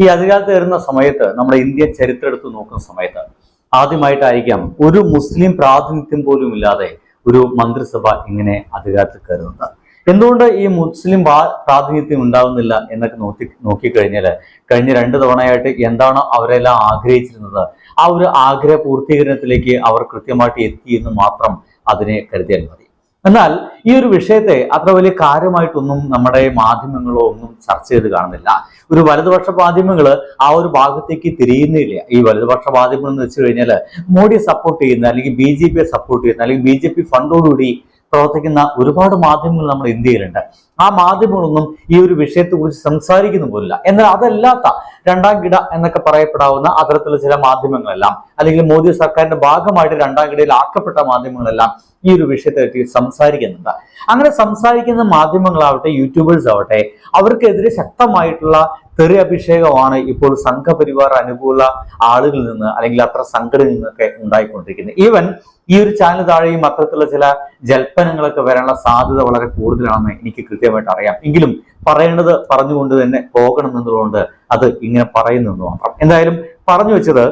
ഈ അധികാരത്തിൽ വരുന്ന സമയത്ത് നമ്മുടെ ഇന്ത്യൻ ചരിത്രം എടുത്ത് നോക്കുന്ന സമയത്ത് ആദ്യമായിട്ടായിരിക്കാം ഒരു മുസ്ലിം പ്രാതിനിധ്യം പോലും ഇല്ലാതെ ഒരു മന്ത്രിസഭ ഇങ്ങനെ അധികാരത്തിൽ കയറുന്നത്. എന്തുകൊണ്ട് ഈ മുസ്ലിം പ്രാ- പ്രാതിനിധ്യം ഉണ്ടാവുന്നില്ല എന്നൊക്കെ നോക്കി നോക്കിക്കഴിഞ്ഞാൽ കഴിഞ്ഞ രണ്ട് തവണയായിട്ട് എന്താണ് അവരെല്ലാം ആഗ്രഹിച്ചിരുന്നത്? ആ ഒരു ആഗ്രഹ പൂർത്തീകരണത്തിലേക്ക് അവർ കൃത്യമായിട്ട് എത്തി എന്ന് മാത്രം അതിനെ കരുതിയാൽ മതി. എന്നാൽ ഈ ഒരു വിഷയത്തെ അത്ര വലിയ കാര്യമായിട്ടൊന്നും നമ്മുടെ മാധ്യമങ്ങളോ ഒന്നും ചർച്ച ചെയ്ത് കാണുന്നില്ല. ഒരു വലതുപക്ഷ മാധ്യമങ്ങൾ ആ ഒരു ഭാഗത്തേക്ക് തിരിയുന്നില്ല. ഈ വലതുപക്ഷ മാധ്യമങ്ങൾ എന്ന് വെച്ച് കഴിഞ്ഞാൽ മോഡിയെ സപ്പോർട്ട് ചെയ്യുന്ന അല്ലെങ്കിൽ ബി സപ്പോർട്ട് ചെയ്യുന്ന അല്ലെങ്കിൽ ബി ജെ പി പ്രവർത്തിക്കുന്ന ഒരുപാട് മാധ്യമങ്ങൾ നമ്മുടെ ഇന്ത്യയിലുണ്ട്. ആ മാധ്യമങ്ങളൊന്നും ഈ ഒരു വിഷയത്തെക്കുറിച്ച് സംസാരിക്കുന്നു പോലില്ല. എന്നാൽ അതല്ലാത്ത രണ്ടാം കിട എന്നൊക്കെ പറയപ്പെടാവുന്ന അത്തരത്തിലുള്ള ചില മാധ്യമങ്ങളെല്ലാം അല്ലെങ്കിൽ മോദി സർക്കാരിന്റെ ഭാഗമായിട്ട് രണ്ടാം കിടയിൽ ആക്കപ്പെട്ട മാധ്യമങ്ങളെല്ലാം ഈ ഒരു വിഷയത്തെ പറ്റി സംസാരിക്കുന്നുണ്ട്. അങ്ങനെ സംസാരിക്കുന്ന മാധ്യമങ്ങളാവട്ടെ യൂട്യൂബേഴ്സ് ആവട്ടെ അവർക്കെതിരെ ശക്തമായിട്ടുള്ള തെറി അഭിഷേകമാണ് ഇപ്പോൾ സംഘപരിവാർ അനുകൂല ആളുകളിൽ നിന്ന് അല്ലെങ്കിൽ അത്ര സംഘടനയിൽ നിന്നൊക്കെ ഉണ്ടായിക്കൊണ്ടിരിക്കുന്നത്. ഈവൻ ഈ ഒരു ചാനൽ താഴെയും അത്തരത്തിലുള്ള ചില ജൽപ്പനങ്ങളൊക്കെ വരാനുള്ള സാധ്യത വളരെ കൂടുതലാണെന്ന് എനിക്ക് കൃത്യമായിട്ട് അറിയാം. എങ്കിലും പറയേണ്ടത് പറഞ്ഞുകൊണ്ട് തന്നെ പോകണം എന്നുള്ളതുകൊണ്ട് അത് ഇങ്ങനെ പറയുന്നെന്ന് മാത്രം. എന്തായാലും പറഞ്ഞു വെച്ചത്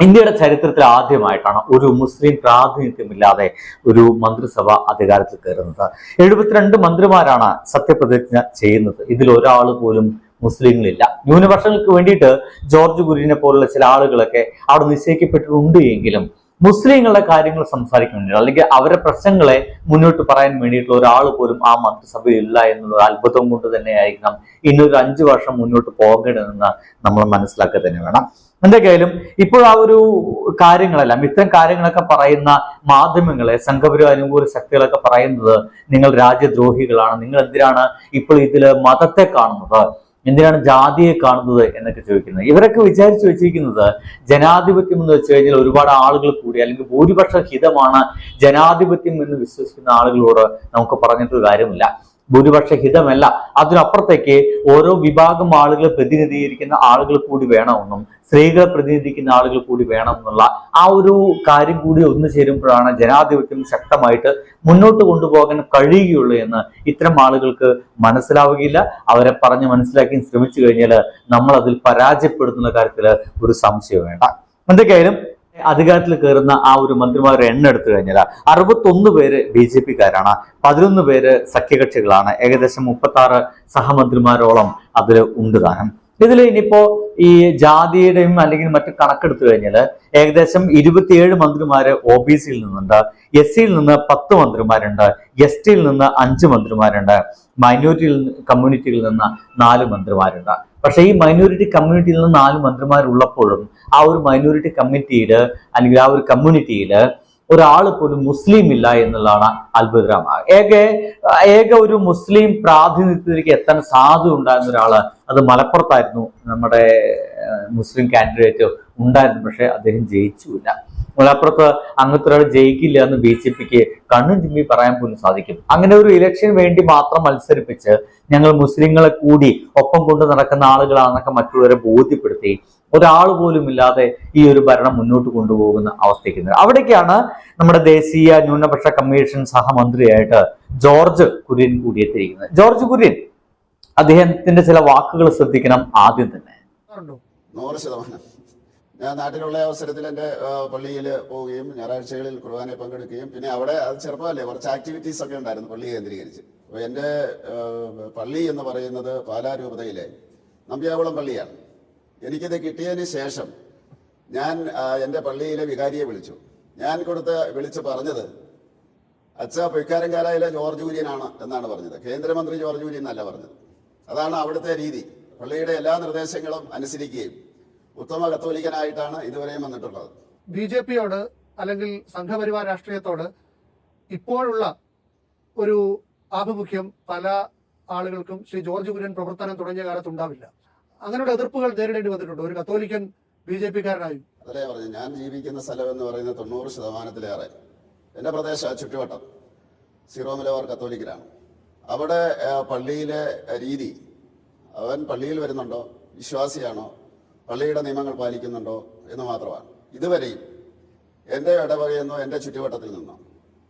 ഇന്ത്യയുടെ ചരിത്രത്തിൽ ആദ്യമായിട്ടാണ് ഒരു മുസ്ലിം പ്രാതിനിധ്യമില്ലാതെ ഒരു മന്ത്രിസഭ അധികാരത്തിൽ കയറുന്നത്. എഴുപത്തിരണ്ട് മന്ത്രിമാരാണ് സത്യപ്രതിജ്ഞ ചെയ്യുന്നത്. ഇതിൽ ഒരാൾ പോലും മുസ്ലിങ്ങളില്ല. ന്യൂനപക്ഷങ്ങൾക്ക് വേണ്ടിയിട്ട് ജോർജ് കുര്യനെ പോലുള്ള ചില ആളുകളൊക്കെ അവിടെ നിശ്ചയിക്കപ്പെട്ടിട്ടുണ്ട് എങ്കിലും മുസ്ലിങ്ങളുടെ കാര്യങ്ങൾ സംസാരിക്കാൻ വേണ്ടി അല്ലെങ്കിൽ അവരുടെ പ്രശ്നങ്ങളെ മുന്നോട്ട് പറയാൻ വേണ്ടിയിട്ടുള്ള ഒരാൾ പോലും ആ മന്ത്രിസഭയിൽ ഇല്ല എന്നുള്ള അത്ഭുതം കൊണ്ട് തന്നെയായിരിക്കണം ഇനി ഒരു അഞ്ചു വർഷം മുന്നോട്ട് പോകേണ്ടതെന്ന് നമ്മൾ മനസ്സിലാക്കുക തന്നെ വേണം. എന്തൊക്കെയായാലും ഇപ്പോൾ ആ ഒരു കാര്യങ്ങളെല്ലാം ഇത്തരം കാര്യങ്ങളൊക്കെ പറയുന്ന മാധ്യമങ്ങളെ സംഘപരിവ അനുകൂല ശക്തികളൊക്കെ പറയുന്നത് നിങ്ങൾ രാജ്യദ്രോഹികളാണ്. നിങ്ങൾ എന്തിനാണ് ഇപ്പോൾ ഇതിൽ മതത്തെ കാണുന്നത്? എന്തിനാണ് ജാതിയെ കാണുന്നത് എന്നൊക്കെ ചോദിക്കുന്നത്. ഇവരൊക്കെ വിചാരിച്ചു വെച്ചിരിക്കുന്നത് ജനാധിപത്യം എന്ന് വെച്ച് കഴിഞ്ഞാൽ ഒരുപാട് ആളുകൾ കൂടി അല്ലെങ്കിൽ ഭൂരിപക്ഷ ഹിതമാണ് ജനാധിപത്യം എന്ന് വിശ്വസിക്കുന്ന ആളുകളോട് നമുക്ക് പറഞ്ഞിട്ടൊരു കാര്യമില്ല. ഭൂരിപക്ഷ ഹിതമല്ല. അതിനപ്പുറത്തേക്ക് ഓരോ വിഭാഗം ആളുകളെ പ്രതിനിധീകരിക്കുന്ന ആളുകൾ കൂടി വേണമെന്നും സ്ത്രീകളെ പ്രതിനിധിക്കുന്ന ആളുകൾ കൂടി വേണമെന്നുള്ള ആ ഒരു കാര്യം കൂടി ഒന്നു ചേരുമ്പോഴാണ് ജനാധിപത്യം ശക്തമായിട്ട് മുന്നോട്ട് കൊണ്ടുപോകാൻ കഴിയുകയുള്ളൂ എന്ന് ഇത്തരം ആളുകൾക്ക് മനസ്സിലാവുകയില്ല. അവരെ പറഞ്ഞ് മനസ്സിലാക്കി ശ്രമിച്ചു കഴിഞ്ഞാൽ നമ്മൾ അതിൽ പരാജയപ്പെടുത്തുന്ന കാര്യത്തിൽ ഒരു സംശയം വേണ്ട. എന്തൊക്കെയായാലും അധികാരത്തിൽ കയറുന്ന ആ ഒരു മന്ത്രിമാരുടെ എണ്ണം എടുത്തു കഴിഞ്ഞാൽ അറുപത്തൊന്ന് പേര് ബി ജെ പിക്കാരാണ്. പതിനൊന്ന് പേര് സഖ്യകക്ഷികളാണ്. ഏകദേശം മുപ്പത്തി ആറ് സഹമന്ത്രിമാരോളം അതിൽ ഉണ്ട് താനും ഇതിൽ ഇനിയിപ്പോ ഈ ജാതിയുടെയും അല്ലെങ്കിൽ മറ്റു കണക്കെടുത്തു കഴിഞ്ഞാൽ ഏകദേശം ഇരുപത്തിയേഴ് മന്ത്രിമാര് ഒ ബി സിയിൽ നിന്നുണ്ട്. എസ് സിയിൽ നിന്ന് പത്ത് മന്ത്രിമാരുണ്ട്. എസ് ടിയിൽ നിന്ന് അഞ്ച് മന്ത്രിമാരുണ്ട്. മൈനോറിറ്റിയിൽ കമ്മ്യൂണിറ്റിയിൽ നിന്ന് നാല് മന്ത്രിമാരുണ്ട്. പക്ഷേ ഈ മൈനോറിറ്റി കമ്മ്യൂണിറ്റിയിൽ നിന്ന് നാല് മന്ത്രിമാരുള്ളപ്പോഴും ആ ഒരു മൈനോറിറ്റി കമ്മിറ്റിയിൽ അല്ലെങ്കിൽ ആ ഒരു കമ്മ്യൂണിറ്റിയിൽ ഒരാൾ പോലും മുസ്ലിം ഇല്ല എന്നുള്ളതാണ് അത്ഭുതകരമായ ഏക ഏക ഒരു മുസ്ലിം പ്രാതിനിധ്യത്തിലേക്ക് എത്താൻ സാധ്യത ഉണ്ടായിരുന്ന ഒരാൾ അത് മലപ്പുറത്തായിരുന്നു. നമ്മുടെ മുസ്ലിം കാൻഡിഡേറ്റ് ഉണ്ടായിരുന്നു. പക്ഷെ അദ്ദേഹം ജയിച്ചുമില്ല മലപ്പുറത്ത് അങ്ങനത്തെ ഒരാൾ ജയിക്കില്ല എന്ന് ബി ജെ പിക്ക് കണ്ണും ചിമ്മി പറയാൻ പോലും സാധിക്കും. അങ്ങനെ ഒരു ഇലക്ഷൻ വേണ്ടി മാത്രം മത്സരിപ്പിച്ച് ഞങ്ങൾ മുസ്ലിങ്ങളെ കൂടി ഒപ്പം കൊണ്ട് നടക്കുന്ന ആളുകളാണെന്നൊക്കെ മറ്റുള്ളവരെ ബോധ്യപ്പെടുത്തി ഒരാൾ പോലും ഇല്ലാതെ ഈ ഒരു ഭരണം മുന്നോട്ട് കൊണ്ടുപോകുന്ന അവസ്ഥയ്ക്ക് അവിടേക്കാണ് നമ്മുടെ ദേശീയ ന്യൂനപക്ഷ കമ്മീഷൻ സഹമന്ത്രിയായിട്ട് ജോർജ് കുര്യൻ കൂടി എത്തിയിരിക്കുന്നത്. ജോർജ് കുര്യൻ അദ്ദേഹത്തിന്റെ ചില വാക്കുകൾ ശ്രദ്ധിക്കണം ആദ്യം തന്നെ. നൂറ് ശതമാനം. ഞാൻ നാട്ടിലുള്ള അവസരത്തിൽ എന്റെ പള്ളിയിൽ പോവുകയും ഞായറാഴ്ചകളിൽ കുർബാനയിൽ പങ്കെടുക്കുകയും. പിന്നെ അവിടെ അത് ചെറുപ്പമല്ലേ കുറച്ച് ആക്ടിവിറ്റീസ് ഒക്കെ ഉണ്ടായിരുന്നു പള്ളി കേന്ദ്രീകരിച്ച്. അപ്പോൾ എന്റെ പള്ളി എന്ന് പറയുന്നത് പാലാരൂപതയിലെ നമ്പ്യാകുളം പള്ളിയാണ്. എനിക്കിത് കിട്ടിയതിന് ശേഷം ഞാൻ എന്റെ പള്ളിയിലെ വികാരിയെ വിളിച്ചു. ഞാൻ കൊടുത്ത് വിളിച്ച് പറഞ്ഞത് അച്ഛ പൊയ്ക്കാരൻകാരായിലെ ജോർജ് കുര്യനാണ് എന്നാണ് പറഞ്ഞത്. കേന്ദ്രമന്ത്രി ജോർജ് കുര്യൻ എന്നല്ല പറഞ്ഞത്. അതാണ് അവിടുത്തെ രീതി. പള്ളിയുടെ എല്ലാ നിർദ്ദേശങ്ങളും അനുസരിക്കുകയും ഉത്തമ കത്തോലിക്കനായിട്ടാണ് ഇതുവരെയും വന്നിട്ടുള്ളത്. ബി ജെ പിയോട് അല്ലെങ്കിൽ സംഘപരിവാർ രാഷ്ട്രീയത്തോട് ഇപ്പോഴുള്ള ഒരു ആഭിമുഖ്യം പല ആളുകൾക്കും ശ്രീ ജോർജ് കുര്യൻ പ്രവർത്തനം തുടങ്ങിയ കാലത്ത് ഉണ്ടാവില്ല. അങ്ങനെയുള്ള എതിർപ്പുകൾ നേരിടേണ്ടി വന്നിട്ടുണ്ട്. ഒരു കത്തോലിക്കൻ ബി ജെ പിക്കാരനായി. അതല്ലേ പറഞ്ഞു ഞാൻ ജീവിക്കുന്ന സ്ഥലം എന്ന് പറയുന്നത് തൊണ്ണൂറ് ശതമാനത്തിലേറെ. എന്റെ പ്രദേശ ചുറ്റുവട്ടം. സീറോ മലബാർ കത്തോലിക്കലാണ് അവിടെ പള്ളിയിലെ രീതി അവൻ പള്ളിയിൽ വരുന്നുണ്ടോ? വിശ്വാസിയാണോ? പള്ളിയുടെ നിയമങ്ങൾ പാലിക്കുന്നുണ്ടോ എന്ന് മാത്രമാണ്. ഇതുവരെയും എന്റെ ഇടപഴയെന്നോ എന്റെ ചുറ്റുവട്ടത്തിൽ നിന്നോ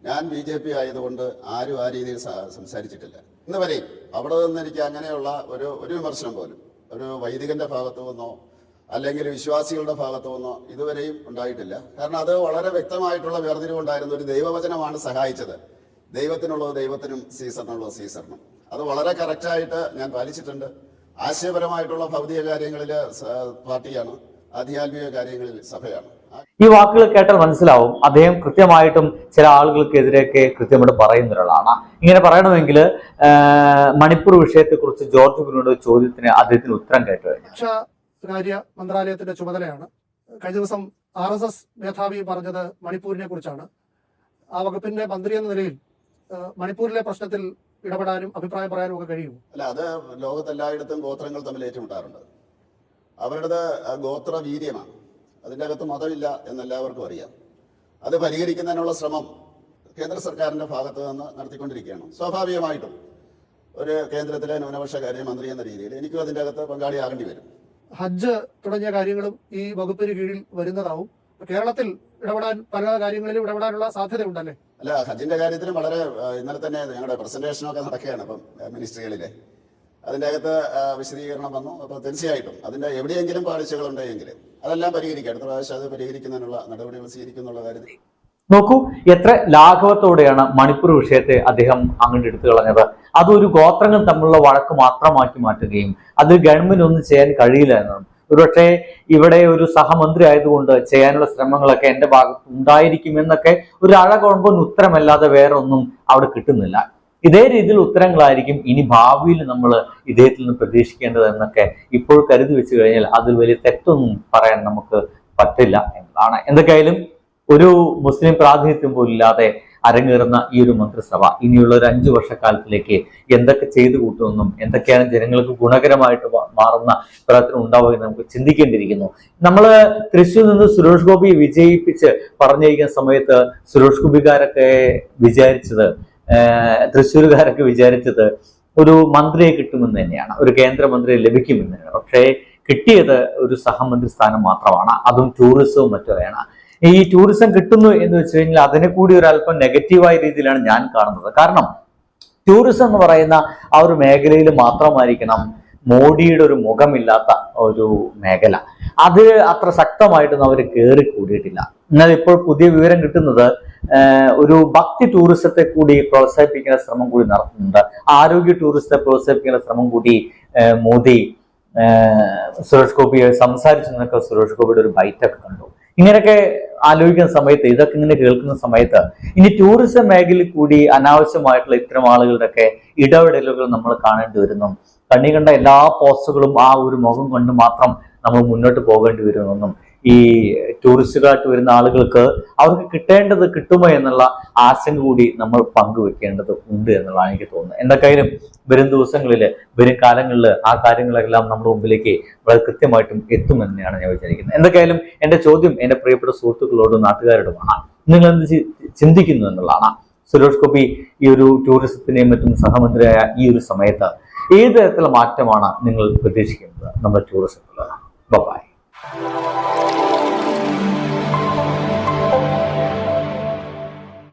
ഞാൻ ബി ജെ പി ആയതുകൊണ്ട് ആരും ആ രീതിയിൽ സംസാരിച്ചിട്ടില്ല. ഇന്ന് വരെയും അവിടെ നിന്ന് എനിക്ക് അങ്ങനെയുള്ള ഒരു ഒരു വിമർശനം പോലും ഒരു വൈദികന്റെ ഭാഗത്തു നിന്നോ അല്ലെങ്കിൽ വിശ്വാസികളുടെ ഭാഗത്തു നിന്നോ ഇതുവരെയും ഉണ്ടായിട്ടില്ല. കാരണം അത് വളരെ വ്യക്തമായിട്ടുള്ള വേർതിരിവുണ്ടായിരുന്ന ഒരു ദൈവവചനമാണ് സഹായിച്ചത്. ദൈവത്തിനുള്ളത് ദൈവത്തിനും സീസറിനുള്ളത് സീസറിനും അത് വളരെ കറക്റ്റായിട്ട് ഞാൻ പാലിച്ചിട്ടുണ്ട്. ആശയപരമായിട്ടുള്ള ഭൗതിക കാര്യങ്ങളിൽ പാർട്ടിയാണ് ആധ്യാത്മിക കാര്യങ്ങളിൽ സഭയാണ്. ഈ വാക്കുകൾ കേട്ടാൽ മനസ്സിലാവും. അദ്ദേഹം കൃത്യമായിട്ടും ചില ആളുകൾക്കെതിരെയൊക്കെ കൃത്യമായിട്ട് പറയുന്ന ഒരാളാണ്. ഇങ്ങനെ പറയണമെങ്കിൽ മണിപ്പൂർ വിഷയത്തെക്കുറിച്ച് ജോർജ് ഒരു ചോദ്യത്തിന് അദ്ദേഹത്തിന് ഉത്തരം കേട്ടു കാര്യ മന്ത്രാലയത്തിന്റെ ചുമതലയാണ്. കഴിഞ്ഞ ദിവസം ആർ എസ് എസ് മേധാവി പറഞ്ഞത് മണിപ്പൂരിനെ കുറിച്ചാണ് ആ വകുപ്പിന്റെ മന്ത്രി എന്ന നിലയിൽ മണിപ്പൂരിലെ പ്രശ്നത്തിൽ ഇടപെടാനും അഭിപ്രായം പറയാനും ഒക്കെ കഴിയും അല്ല അത് ലോകത്തെല്ലായിടത്തും ഗോത്രങ്ങൾ തമ്മിൽ ഏറ്റുമുട്ടാറുണ്ട്. അവരുടേത് ഗോത്ര വീര്യമാണ് അതിന്റെ അകത്ത് മതമില്ല എന്നെല്ലാവർക്കും അറിയാം. അത് പരിഹരിക്കുന്നതിനുള്ള ശ്രമം കേന്ദ്ര സർക്കാരിന്റെ ഭാഗത്ത് നിന്ന് നടത്തിക്കൊണ്ടിരിക്കുകയാണ്. സ്വാഭാവികമായിട്ടും ഒരു കേന്ദ്രത്തിലെ ന്യൂനപക്ഷ കാര്യമന്ത്രി എന്ന രീതിയിൽ എനിക്കും അതിന്റെ അകത്ത് പങ്കാളിയാകേണ്ടി വരും. ഹജ്ജ് തുടങ്ങിയ കാര്യങ്ങളും ഈ വകുപ്പിന് കീഴിൽ വരുന്നതാവും. കേരളത്തിൽ ഇടപെടാൻ പല കാര്യങ്ങളിലും ഇടപെടാനുള്ള സാധ്യതയുണ്ടല്ലേ? അല്ല ഹജ്ജിന്റെ കാര്യത്തിലും വളരെ ഇന്നലെ തന്നെ ഞങ്ങളുടെ പ്രസന്റേഷനൊക്കെ നടക്കുകയാണ് ഇപ്പം മിനിസ്ട്രികളിലെ അതിന്റെ അകത്ത് വിശദീകരണം വന്നു. അപ്പോൾ തീർച്ചയായിട്ടും അതിന്റെ എവിടെയെങ്കിലും പാളിച്ചകൾ ഉണ്ടെങ്കിൽ അതെല്ലാം പരിഹരിക്കുക അടുത്ത പ്രാവശ്യം അത് പരിഹരിക്കുന്നതിനുള്ള നടപടികൾ സ്വീകരിക്കുന്നുള്ള കാര്യത്തിൽ. നോക്കൂ എത്ര ലാഘവത്തോടെയാണ് മണിപ്പൂർ വിഷയത്തെ അദ്ദേഹം അങ്ങോട്ട് എടുത്തു കളഞ്ഞത്. അതൊരു ഗോത്രങ്ങൾ തമ്മിലുള്ള വഴക്ക് മാത്രമാക്കി മാറ്റുകയും അത് ഗവൺമെന്റ് ഒന്നും ചെയ്യാൻ കഴിയില്ല എന്നും. ഒരുപക്ഷെ ഇവിടെ ഒരു സഹമന്ത്രി ആയതുകൊണ്ട് ചെയ്യാനുള്ള ശ്രമങ്ങളൊക്കെ എന്റെ ഭാഗത്ത് ഉണ്ടായിരിക്കുമെന്നൊക്കെ ഒരു അഴകുഴമ്പൻ ഉത്തരമല്ലാതെ വേറെ ഒന്നും അവിടെ കിട്ടുന്നില്ല. ഇതേ രീതിയിൽ ഉത്തരങ്ങളായിരിക്കും ഇനി ഭാവിയിൽ നമ്മൾ ഇദ്ദേഹത്തിൽ നിന്ന് പ്രതീക്ഷിക്കേണ്ടത് എന്നൊക്കെ ഇപ്പോൾ കരുതി വെച്ച് കഴിഞ്ഞാൽ അതിൽ വലിയ തെറ്റൊന്നും പറയാൻ നമുക്ക് പറ്റില്ല എന്നതാണ്. എന്തൊക്കെയായാലും ഒരു മുസ്ലിം പ്രാതിനിധ്യം പോലും ഇല്ലാതെ അരങ്ങേറുന്ന ഈ ഒരു മന്ത്രിസഭ. ഇനിയുള്ള ഒരു അഞ്ചു വർഷക്കാലത്തിലേക്ക് എന്തൊക്കെ ചെയ്തു കൂട്ടുമെന്നും എന്തൊക്കെയാണ് ജനങ്ങൾക്ക് ഗുണകരമായിട്ട് മാറുന്ന പ്രവർത്തനം ഉണ്ടാവുക എന്ന് നമുക്ക് ചിന്തിക്കേണ്ടിയിരിക്കുന്നു. നമ്മൾ തൃശ്ശൂർ നിന്ന് സുരേഷ് ഗോപി വിജയിപ്പിച്ച് പറഞ്ഞിരിക്കുന്ന സമയത്ത് സുരേഷ് ഗോപിക്കാരൊക്കെ വിചാരിച്ചത് തൃശ്ശൂരുകാരൊക്കെ വിചാരിച്ചത് ഒരു മന്ത്രിയെ കിട്ടുമെന്ന് തന്നെയാണ്. ഒരു കേന്ദ്രമന്ത്രി ലഭിക്കുമെന്ന് തന്നെയാണ്. പക്ഷേ കിട്ടിയത് ഒരു സഹമന്ത്രി സ്ഥാനം മാത്രമാണ്. അതും ടൂറിസവും മറ്റുമാണ് ഈ ടൂറിസം കിട്ടുന്നു എന്ന് വെച്ച് കഴിഞ്ഞാൽ അതിനെ കൂടി ഒരല്പം നെഗറ്റീവായ രീതിയിലാണ് ഞാൻ കാണുന്നത്. കാരണം ടൂറിസം എന്ന് പറയുന്ന ആ ഒരു മേഖലയിൽ മാത്രമായിരിക്കണം മോഡിയുടെ ഒരു മുഖമില്ലാത്ത ഒരു മേഖല. അത് അത്ര ശക്തമായിട്ടൊന്നും അവർ കയറി കൂടിയിട്ടില്ല. എന്നാൽ ഇപ്പോൾ പുതിയ വിവരം കിട്ടുന്നത് ഒരു ഭക്തി ടൂറിസത്തെ കൂടി പ്രോത്സാഹിപ്പിക്കുന്ന ശ്രമം കൂടി നടത്തുന്നുണ്ട്. ആരോഗ്യ ടൂറിസത്തെ പ്രോത്സാഹിപ്പിക്കുന്ന ശ്രമം കൂടി മോദി സുരേഷ് ഗോപിയെ സംസാരിച്ചു നിന്നൊക്കെ സുരേഷ് ഗോപിയുടെ ഒരു ബൈറ്റൊക്കെ കണ്ടു. ഇങ്ങനെയൊക്കെ ആലോചിക്കുന്ന സമയത്ത് ഇതൊക്കെ ഇങ്ങനെ കേൾക്കുന്ന സമയത്ത് ഇനി ടൂറിസം മേഖലയിൽ കൂടി അനാവശ്യമായിട്ടുള്ള ഇത്തരം ആളുകളുടെയൊക്കെ ഇടപെടലുകൾ നമ്മൾ കാണേണ്ടി വരുന്നു. കണ്ണി കണ്ട എല്ലാ പോസ്റ്റുകളും ആ ഒരു മുഖം കൊണ്ട് മാത്രം നമ്മൾ മുന്നോട്ട് പോകേണ്ടി വരുമെന്നും. ഈ ടൂറിസ്റ്റുകളായിട്ട് വരുന്ന ആളുകൾക്ക് അവർക്ക് കിട്ടേണ്ടത് കിട്ടുമോ എന്നുള്ള ആശങ്ക കൂടി നമ്മൾ പങ്കുവെക്കേണ്ടത് ഉണ്ട് എന്നുള്ളതാണ് എനിക്ക് തോന്നുന്നത്. എന്തൊക്കെയായാലും വരും ദിവസങ്ങളിൽ വരും കാലങ്ങളിൽ ആ കാര്യങ്ങളെല്ലാം നമ്മുടെ മുമ്പിലേക്ക് വളരെ കൃത്യമായിട്ടും എത്തുമെന്ന് തന്നെയാണ് ഞാൻ വിചാരിക്കുന്നത്. എന്തൊക്കെയായാലും എന്റെ ചോദ്യം എന്റെ പ്രിയപ്പെട്ട സുഹൃത്തുക്കളോടും നാട്ടുകാരോടുമാണ്. നിങ്ങൾ എന്ത് ചിന്തിക്കുന്നു എന്നുള്ളതാണ്. സുരേഷ് ഗോപി ഈ ഒരു ടൂറിസത്തിനെയും മറ്റും സഹമന്ത്രിയായ ഈ ഒരു സമയത്ത് ഏത് തരത്തിലുള്ള മാറ്റമാണ് നിങ്ങൾ പ്രതീക്ഷിക്കുന്നത് നമ്മുടെ ടൂറിസത്തിൽ ബൈ